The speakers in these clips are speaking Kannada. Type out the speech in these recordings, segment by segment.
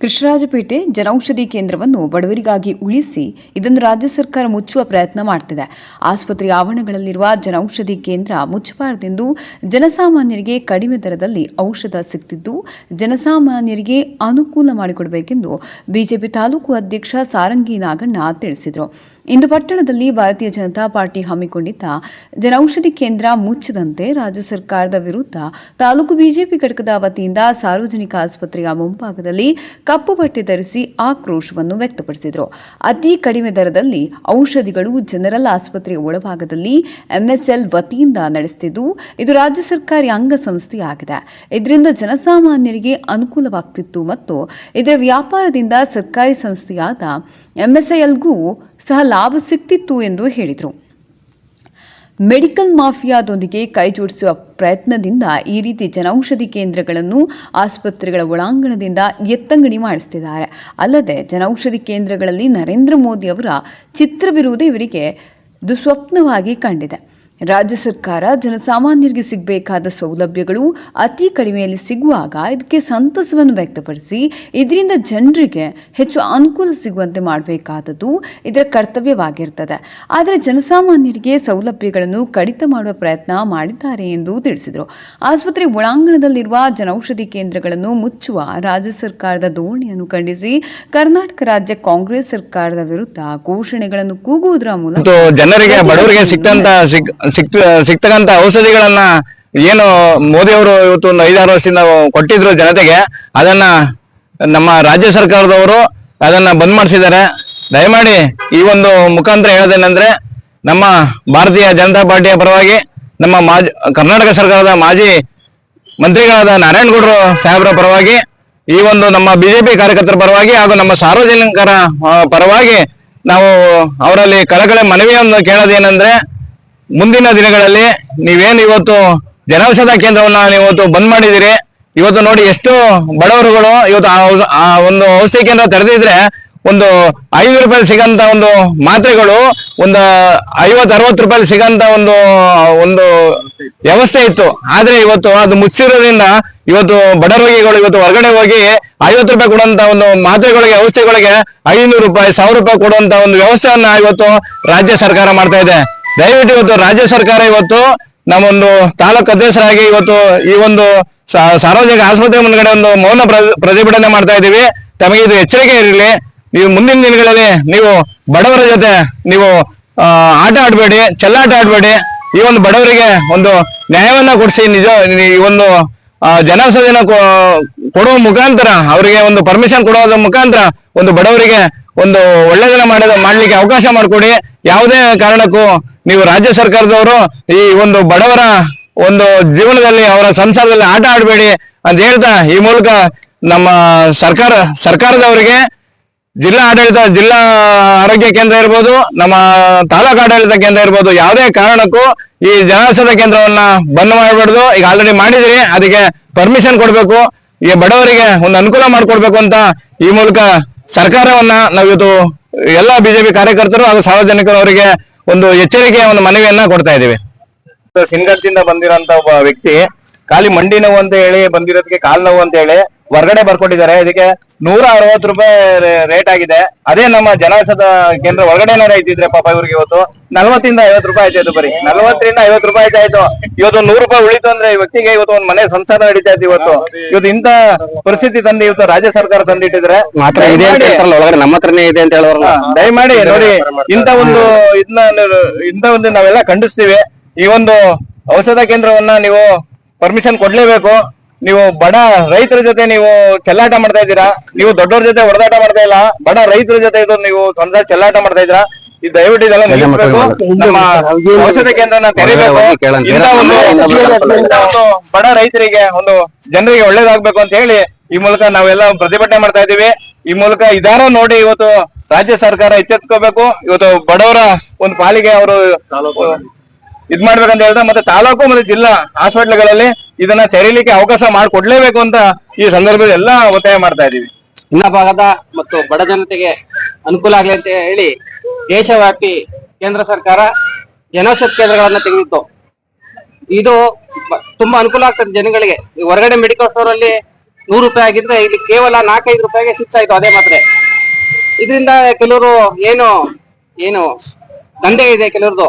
ಕೃಷ್ಣರಾಜಪೇಟೆ ಜನೌಷಧಿ ಕೇಂದ್ರವನ್ನು ಬಡವರಿಗಾಗಿ ಉಳಿಸಿ ಇದನ್ನು ರಾಜ್ಯ ಸರ್ಕಾರ ಮುಚ್ಚುವ ಪ್ರಯತ್ನ ಮಾಡ್ತಿದೆ. ಆಸ್ಪತ್ರೆ ಆವರಣಗಳಲ್ಲಿರುವ ಜನೌಷಧಿ ಕೇಂದ್ರ ಮುಚ್ಚಬಾರದೆಂದು ಜನಸಾಮಾನ್ಯರಿಗೆ ಕಡಿಮೆ ದರದಲ್ಲಿ ಔಷಧ ಸಿಗ್ತಿದ್ದು, ಜನಸಾಮಾನ್ಯರಿಗೆ ಅನುಕೂಲ ಮಾಡಿಕೊಡಬೇಕೆಂದು ಬಿಜೆಪಿ ತಾಲೂಕು ಅಧ್ಯಕ್ಷ ಸಾರಂಗಿ ನಾಗಣ್ಣ ತಿಳಿಸಿದರು. ಇಂದು ಪಟ್ಟಣದಲ್ಲಿ ಭಾರತೀಯ ಜನತಾ ಪಾರ್ಟಿ ಹಮ್ಮಿಕೊಂಡಿದ್ದ ಜನೌಷಧಿ ಕೇಂದ್ರ ಮುಚ್ಚದಂತೆ ರಾಜ್ಯ ಸರ್ಕಾರದ ವಿರುದ್ಧ ತಾಲೂಕು ಬಿಜೆಪಿ ಘಟಕದ ವತಿಯಿಂದ ಸಾರ್ವಜನಿಕ ಆಸ್ಪತ್ರೆಯ ಮುಂಭಾಗದಲ್ಲಿ ಕಪ್ಪು ಬಟ್ಟೆ ಧರಿಸಿ ಆಕ್ರೋಶವನ್ನು ವ್ಯಕ್ತಪಡಿಸಿದರು. ಅತಿ ಕಡಿಮೆ ದರದಲ್ಲಿ ಔಷಧಿಗಳು ಜನರಲ್ ಆಸ್ಪತ್ರೆಯ ಒಳಭಾಗದಲ್ಲಿ ಎಂಎಸ್ಎಲ್ ವತಿಯಿಂದ ನಡೆಸುತ್ತಿದ್ದು ಇದು ರಾಜ್ಯ ಸರ್ಕಾರಿ ಅಂಗಸಂಸ್ಥೆಯಾಗಿದೆ. ಇದರಿಂದ ಜನಸಾಮಾನ್ಯರಿಗೆ ಅನುಕೂಲವಾಗ್ತಿತ್ತು ಮತ್ತು ಇದರ ವ್ಯಾಪಾರದಿಂದ ಸರ್ಕಾರಿ ಸಂಸ್ಥೆಯಾದ ಎಂಎಸ್ಐಎಲ್ಗೂ ಸಹ ಲಾಭ ಸಿಗ್ತಿತ್ತು ಎಂದು ಹೇಳಿದರು. ಮೆಡಿಕಲ್ ಮಾಫಿಯಾದೊಂದಿಗೆ ಕೈಜೋಡಿಸುವ ಪ್ರಯತ್ನದಿಂದ ಈ ರೀತಿ ಜನೌಷಧಿ ಕೇಂದ್ರಗಳನ್ನು ಆಸ್ಪತ್ರೆಗಳ ಒಳಾಂಗಣದಿಂದ ಎತ್ತಂಗಡಿ ಮಾಡಿಸುತ್ತಿದ್ದಾರೆ ಅಲ್ಲದೆ ಜನೌಷಧಿ ಕೇಂದ್ರಗಳಲ್ಲಿ ನರೇಂದ್ರ ಮೋದಿ ಅವರ ಚಿತ್ರವಿರುವುದು ಇವರಿಗೆ ದುಸ್ವಪ್ನವಾಗಿ ಕಂಡಿದೆ. ರಾಜ್ಯ ಸರ್ಕಾರ ಜನಸಾಮಾನ್ಯರಿಗೆ ಸಿಗಬೇಕಾದ ಸೌಲಭ್ಯಗಳು ಅತಿ ಕಡಿಮೆಯಲ್ಲಿ ಸಿಗುವಾಗ ಇದಕ್ಕೆ ಸಂತಸವನ್ನು ವ್ಯಕ್ತಪಡಿಸಿ ಇದರಿಂದ ಜನರಿಗೆ ಹೆಚ್ಚು ಅನುಕೂಲ ಸಿಗುವಂತೆ ಮಾಡಬೇಕಾದದ್ದು ಇದರ ಕರ್ತವ್ಯವಾಗಿರ್ತದೆ. ಆದರೆ ಜನಸಾಮಾನ್ಯರಿಗೆ ಸೌಲಭ್ಯಗಳನ್ನು ಕಡಿತ ಮಾಡುವ ಪ್ರಯತ್ನ ಮಾಡಿದ್ದಾರೆ ಎಂದು ತಿಳಿಸಿದರು. ಆಸ್ಪತ್ರೆ ಒಳಾಂಗಣದಲ್ಲಿರುವ ಜನೌಷಧಿ ಕೇಂದ್ರಗಳನ್ನು ಮುಚ್ಚುವ ರಾಜ್ಯ ಸರ್ಕಾರದ ಧೋರಣೆಯನ್ನು ಖಂಡಿಸಿ ಕರ್ನಾಟಕ ರಾಜ್ಯ ಕಾಂಗ್ರೆಸ್ ಸರ್ಕಾರದ ವಿರುದ್ಧ ಘೋಷಣೆಗಳನ್ನು ಕೂಗುವುದರ ಮೂಲಕ ಜನರಿಗೆ, ಬಡವರಿಗೆ ಸಿಕ್ತಂತ ಸಿಕ್ ಸಿಕ್ ಔಷಧಿಗಳನ್ನ ಏನು ಮೋದಿ ಅವರು ಇವತ್ತು ಒಂದು ಐದಾರು ವರ್ಷದಿಂದ ಕೊಟ್ಟಿದ್ರು ಜನತೆಗೆ, ಅದನ್ನ ನಮ್ಮ ರಾಜ್ಯ ಸರ್ಕಾರದವರು ಅದನ್ನ ಬಂದ್ ಮಾಡಿಸಿದ್ದಾರೆ. ದಯಮಾಡಿ ಈ ಒಂದು ಮುಖಾಂತರ ಹೇಳೋದೇನೆಂದ್ರೆ, ನಮ್ಮ ಭಾರತೀಯ ಜನತಾ ಪಾರ್ಟಿಯ ಪರವಾಗಿ ನಮ್ಮ ಮಾಜಿ, ಕರ್ನಾಟಕ ಸರ್ಕಾರದ ಮಾಜಿ ಮಂತ್ರಿಗಳಾದ ನಾರಾಯಣಗೌಡರು ಸಾಹೇಬರ ಪರವಾಗಿ, ಈ ಒಂದು ನಮ್ಮ ಬಿಜೆಪಿ ಕಾರ್ಯಕರ್ತರ ಪರವಾಗಿ ಹಾಗೂ ನಮ್ಮ ಸಾರ್ವಜನಿಕರ ಪರವಾಗಿ ನಾವು ಅವರಲ್ಲಿ ಕಳಕಳೆ ಮನವಿಯನ್ನು ಕೇಳೋದೇನೆಂದ್ರೆ ಮುಂದಿನ ದಿನಗಳಲ್ಲಿ ನೀವೇನು ಇವತ್ತು ಜನೌಷಧ ಕೇಂದ್ರವನ್ನ ನೀವತ್ತು ಬಂದ್ ಮಾಡಿದಿರಿ ಇವತ್ತು ನೋಡಿ ಎಷ್ಟು ಬಡವರುಗಳು ಇವತ್ತು ಆ ಒಂದು ಔಷಧಿ ಕೇಂದ್ರ ತೆರೆದಿದ್ರೆ ಒಂದು ಐದು ರೂಪಾಯಿ ಸಿಗಂತ ಒಂದು ಮಾತ್ರೆಗಳು, ಒಂದು ಐವತ್ತು, ಅರವತ್ತು ರೂಪಾಯಿ ಸಿಗಂತ ಒಂದು ಒಂದು ವ್ಯವಸ್ಥೆ ಇತ್ತು. ಆದ್ರೆ ಇವತ್ತು ಅದು ಮುಚ್ಚಿರೋದ್ರಿಂದ ಇವತ್ತು ಬಡ ರೋಗಿಗಳು ಇವತ್ತು ಹೊರಗಡೆ ಹೋಗಿ ಐವತ್ತು ರೂಪಾಯಿ ಕೊಡುವಂತ ಒಂದು ಮಾತ್ರೆಗಳಿಗೆ, ಔಷಧಿಗಳಿಗೆ ಐನೂರು ರೂಪಾಯಿ, ಸಾವಿರ ರೂಪಾಯಿ ಕೊಡುವಂತ ಒಂದು ವ್ಯವಸ್ಥೆಯನ್ನ ಇವತ್ತು ರಾಜ್ಯ ಸರ್ಕಾರ ಮಾಡ್ತಾ ಇದೆ. ದಯವಿಟ್ಟು ಇವತ್ತು ರಾಜ್ಯ ಸರ್ಕಾರ ಇವತ್ತು ನಮ್ಮೊಂದು ತಾಲೂಕು ಅಧ್ಯಕ್ಷರಾಗಿ ಇವತ್ತು ಈ ಒಂದು ಸಾರ್ವಜನಿಕ ಆಸ್ಪತ್ರೆ ಮುಂದ್ಗಡೆ ಒಂದು ಮೌನ ಪ್ರ- ಪ್ರತಿಭಟನೆ ಮಾಡ್ತಾ ಇದ್ದೀವಿ. ತಮಗೆ ಇದು ಎಚ್ಚರಿಕೆ ಇರಲಿ. ನೀವು ಮುಂದಿನ ದಿನಗಳಲ್ಲಿ ನೀವು ಬಡವರ ಜೊತೆ ನೀವು ಆಟ ಆಡಬೇಡಿ, ಚೆಲ್ಲಾಟ ಆಡಬೇಡಿ. ಈ ಒಂದು ಬಡವರಿಗೆ ಒಂದು ನ್ಯಾಯವನ್ನ ಕೊಡಿಸಿ, ನಿಜ ಈ ಒಂದು ಜನೌಷಧಿನ ಕೊಡುವ ಮುಖಾಂತರ, ಅವರಿಗೆ ಒಂದು ಪರ್ಮಿಷನ್ ಕೊಡೋದ್ರ ಮುಖಾಂತರ ಒಂದು ಬಡವರಿಗೆ ಒಂದು ಒಳ್ಳೆದನ್ನ ಮಾಡೋದು ಮಾಡ್ಲಿಕ್ಕೆ ಅವಕಾಶ ಮಾಡಿಕೊಡಿ. ಯಾವುದೇ ಕಾರಣಕ್ಕೂ ನೀವು ರಾಜ್ಯ ಸರ್ಕಾರದವರು ಈ ಒಂದು ಬಡವರ ಒಂದು ಜೀವನದಲ್ಲಿ ಅವರ ಸಂಸಾರದಲ್ಲಿ ಆಟ ಆಡಬೇಡಿ ಅಂತ ಹೇಳ್ತಾ ಈ ಮೂಲಕ ನಮ್ಮ ಸರ್ಕಾರ, ಸರ್ಕಾರದವರಿಗೆ ಜಿಲ್ಲಾ ಆಡಳಿತ, ಜಿಲ್ಲಾ ಆರೋಗ್ಯ ಕೇಂದ್ರ ಇರ್ಬೋದು, ನಮ್ಮ ತಾಲೂಕು ಆಡಳಿತ ಕೇಂದ್ರ ಇರ್ಬೋದು, ಯಾವುದೇ ಕಾರಣಕ್ಕೂ ಈ ಜನೌಷಧ ಕೇಂದ್ರವನ್ನ ಬಂದ್ ಮಾಡಬಾರ್ದು. ಈಗ ಆಲ್ರೆಡಿ ಮಾಡಿದಿರಿ, ಅದಕ್ಕೆ ಪರ್ಮಿಷನ್ ಕೊಡಬೇಕು. ಈ ಬಡವರಿಗೆ ಒಂದು ಅನುಕೂಲ ಮಾಡಿಕೊಡ್ಬೇಕು ಅಂತ ಈ ಮೂಲಕ ಸರ್ಕಾರವನ್ನ ನಾವಿವತ್ತು ಎಲ್ಲ ಬಿಜೆಪಿ ಕಾರ್ಯಕರ್ತರು ಹಾಗೂ ಸಾರ್ವಜನಿಕರು ಅವರಿಗೆ ಒಂದು ಎಚ್ಚರಿಕೆಯ ಒಂದು ಮನವಿಯನ್ನ ಕೊಡ್ತಾ ಇದ್ದೀವಿ. ಸಿಂಗರ್ಜಿಂದ ಬಂದಿರೋಂತ ಒಬ್ಬ ವ್ಯಕ್ತಿ ಖಾಲಿ ಮಂಡಿ ನೋವು ಅಂತ ಹೇಳಿ ಬಂದಿರೋದಕ್ಕೆ ಕಾಲ್ ನೋವು ಅಂತ ಹೇಳಿ ಹೊರಗಡೆ ಬರ್ಕೊಂಡಿದ್ದಾರೆ. ಇದಕ್ಕೆ ನೂರ ಅರವತ್ತು ರೂಪಾಯಿ ರೇಟ್ ಆಗಿದೆ. ಅದೇ ನಮ್ಮ ಜನೌಷಧ ಕೇಂದ್ರ ಒಳಗಡೆ ಇದ್ದಿದ್ರೆ ಪಾಪ ಇವ್ರಿಗೆ ಇವತ್ತು ನಲ್ವತ್ತಿಂದ ಐವತ್ತು ರೂಪಾಯಿ ಆಯ್ತು ಬರೀ. ನಲ್ವತ್ತರಿಂದ ಐವತ್ತು ರೂಪಾಯಿ ಆಯ್ತು ಇವತ್ತು ನೂರು ರೂಪಾಯಿ ಉಳಿತು ಅಂದ್ರೆ ಈ ವ್ಯಕ್ತಿಗೆ ಇವತ್ತು ಒಂದ್ ಮನೆ ಸಂಸಾರ ನಡೀತಾ ಇತ್ತು ಇವತ್ತು. ಇವತ್ತು ಇಂತ ಪರಿಸ್ಥಿತಿ ತಂದು ಇವತ್ತು ರಾಜ್ಯ ಸರ್ಕಾರ ತಂದಿಟ್ಟಿದ್ರೆ ನಮ್ಮ ಹತ್ರನೇ ಇದೆ ಅಂತ ಹೇಳೋರು. ದಯಮಾಡಿ ನೋಡಿ ಇಂತ ಒಂದು ಇದನ್ನ ಇಂತ ಒಂದು ನಾವೆಲ್ಲ ಖಂಡಿಸ್ತೀವಿ. ಈ ಒಂದು ಔಷಧ ಕೇಂದ್ರವನ್ನ ನೀವು ಪರ್ಮಿಷನ್ ಕೊಡ್ಲೇಬೇಕು. ನೀವು ಬಡ ರೈತರ ಜೊತೆ ನೀವು ಚೆಲ್ಲಾಟ ಮಾಡ್ತಾ ಇದ್ದೀರಾ? ನೀವು ದೊಡ್ಡವ್ರ ಜೊತೆ ಹೊಡೆದಾಟ ಮಾಡ್ತಾ ಇಲ್ಲ. ಬಡ ರೈತರ ಜೊತೆ ಇದು ನೀವು ಸ್ವಂತ ಚೆಲ್ಲಾಟ ಮಾಡ್ತಾ ಇದ್ದೀರಾ? ಈ ದಯವಿಟ್ಟು ಇದೆಲ್ಲ ನಿಲ್ಲಿಸ್ಬೇಕು. ನಮ್ಮ ಔಷಧ ಕೇಂದ್ರನ ತೆರಿಬೇಕು. ಇಂಥ ಒಂದು ಬಡ ರೈತರಿಗೆ ಒಂದು ಜನರಿಗೆ ಒಳ್ಳೇದಾಗ್ಬೇಕು ಅಂತ ಹೇಳಿ ಈ ಮೂಲಕ ನಾವೆಲ್ಲ ಪ್ರತಿಭಟನೆ ಮಾಡ್ತಾ ಇದೀವಿ ಈ ಮೂಲಕ ಇದಾರ ನೋಡಿ ಇವತ್ತು ರಾಜ್ಯ ಸರ್ಕಾರ ಎಚ್ಚೆತ್ಕೋಬೇಕು. ಇವತ್ತು ಬಡವರ ಒಂದು ಪಾಲಿಗೆ ಅವರು ಇದ್ ಮಾಡ್ಬೇಕಂತ ಹೇಳ್ದ ಮತ್ತೆ ತಾಲೂಕು ಮತ್ತೆ ಜಿಲ್ಲಾ ಹಾಸ್ಪಿಟ್ಲ್ಗಳಲ್ಲಿ ಇದನ್ನ ತೆರೀಲಿಕ್ಕೆ ಅವಕಾಶ ಮಾಡಿಕೊಡ್ಲೇಬೇಕು ಅಂತ ಈ ಸಂದರ್ಭದಲ್ಲಿ ಎಲ್ಲ ಒತ್ತಾಯ ಮಾಡ್ತಾ ಇದೀವಿ ಇನ್ನ ಭಾಗದ ಮತ್ತು ಬಡ ಜನತೆಗೆ ಅನುಕೂಲ ಆಗ್ಲಿ ಅಂತ ಹೇಳಿ ದೇಶವ್ಯಾಪಿ ಕೇಂದ್ರ ಸರ್ಕಾರ ಜನೌಷಧ ಕೇಂದ್ರಗಳನ್ನ ತೆಗೆದಿತ್ತು. ಇದು ತುಂಬಾ ಅನುಕೂಲ ಆಗ್ತದೆ ಜನಗಳಿಗೆ. ಹೊರಗಡೆ ಮೆಡಿಕಲ್ ಸ್ಟೋರ್ ಅಲ್ಲಿ ನೂರು ರೂಪಾಯಿ ಆಗಿದ್ರೆ ಇಲ್ಲಿ ಕೇವಲ ನಾಲ್ಕೈದು ರೂಪಾಯಿಗೆ ಸಿಗ್ತಾ ಇತ್ತು ಅದೇ ಮಾತ್ರ. ಇದರಿಂದ ಕೆಲವರು ಏನು ಏನು ದಂಧೆ ಇದೆ ಕೆಲವ್ರದ್ದು.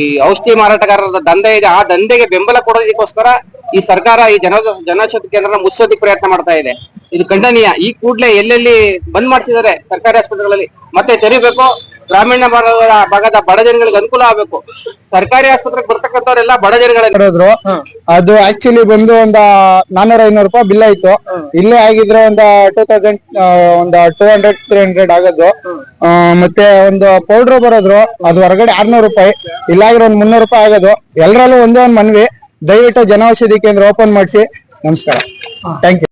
ಈ ಔಷಧಿ ಮಾರಾಟಗಾರರ ದಂಧೆ ಇದೆ. ಆ ದಂಧೆಗೆ ಬೆಂಬಲ ಕೊಡೋದಕ್ಕೋಸ್ಕರ ಈ ಸರ್ಕಾರ ಈ ಜನ ಜನೌಷಧಿ ಕೇಂದ್ರನ ಮುಚ್ಚೋದಕ್ಕೆ ಪ್ರಯತ್ನ ಮಾಡ್ತಾ ಇದೆ. ಇದು ಖಂಡನೀಯ. ಈ ಕೂಡಲೇ ಎಲ್ಲೆಲ್ಲಿ ಬಂದ್ ಮಾಡ್ತಿದ್ದಾರೆ ಸರ್ಕಾರಿ ಆಸ್ಪತ್ರೆಗಳಲ್ಲಿ ಮತ್ತೆ ತೆರಿಬೇಕು. ಗ್ರಾಮೀಣ ಭಾಗದ ಭಾಗದ ಬಡ ಜನಗಳಿಗೆ ಅನುಕೂಲ ಆಗಬೇಕು. ಸರ್ಕಾರಿ ಆಸ್ಪತ್ರೆಗೆ ಬರ್ತಕ್ಕಂಥವ್ರೆಲ್ಲ ಬಡ ಜನಗಳೇ. ಮಾಡಿದ್ರು ಅದು ಆಕ್ಚುಲಿ ಬಂದು ಒಂದ ನಾನೂರ ಐನೂರು ರೂಪಾಯಿ ಬಿಲ್ ಆಯ್ತು. ಇಲ್ಲೇ ಆಗಿದ್ರೆ ಒಂದ ಟೂ ತೌಸಂಡ್ ಒಂದ ಟೂ ಹಂಡ್ರೆಡ್ ತ್ರೀ ಹಂಡ್ರೆಡ್ ಆಗೋದು. ಮತ್ತೆ ಒಂದು ಪೌಡರ್ ಬರೋದ್ರು ಅದು ಹೊರಗಡೆ ಆರ್ನೂರು ರೂಪಾಯಿ. ಇಲ್ಲಾಗಿರೋ ಒಂದ್ ಮುನ್ನೂರು ರೂಪಾಯಿ ಆಗೋದು. ಎಲ್ಲರಲ್ಲೂ ಒಂದೇ ಒಂದ್ ಮನ್ವಿ. ದಯವಿಟ್ಟು ಜನೌಷಧಿ ಕೇಂದ್ರ ಓಪನ್ ಮಾಡಿಸಿ. ನಮಸ್ಕಾರ. Thank you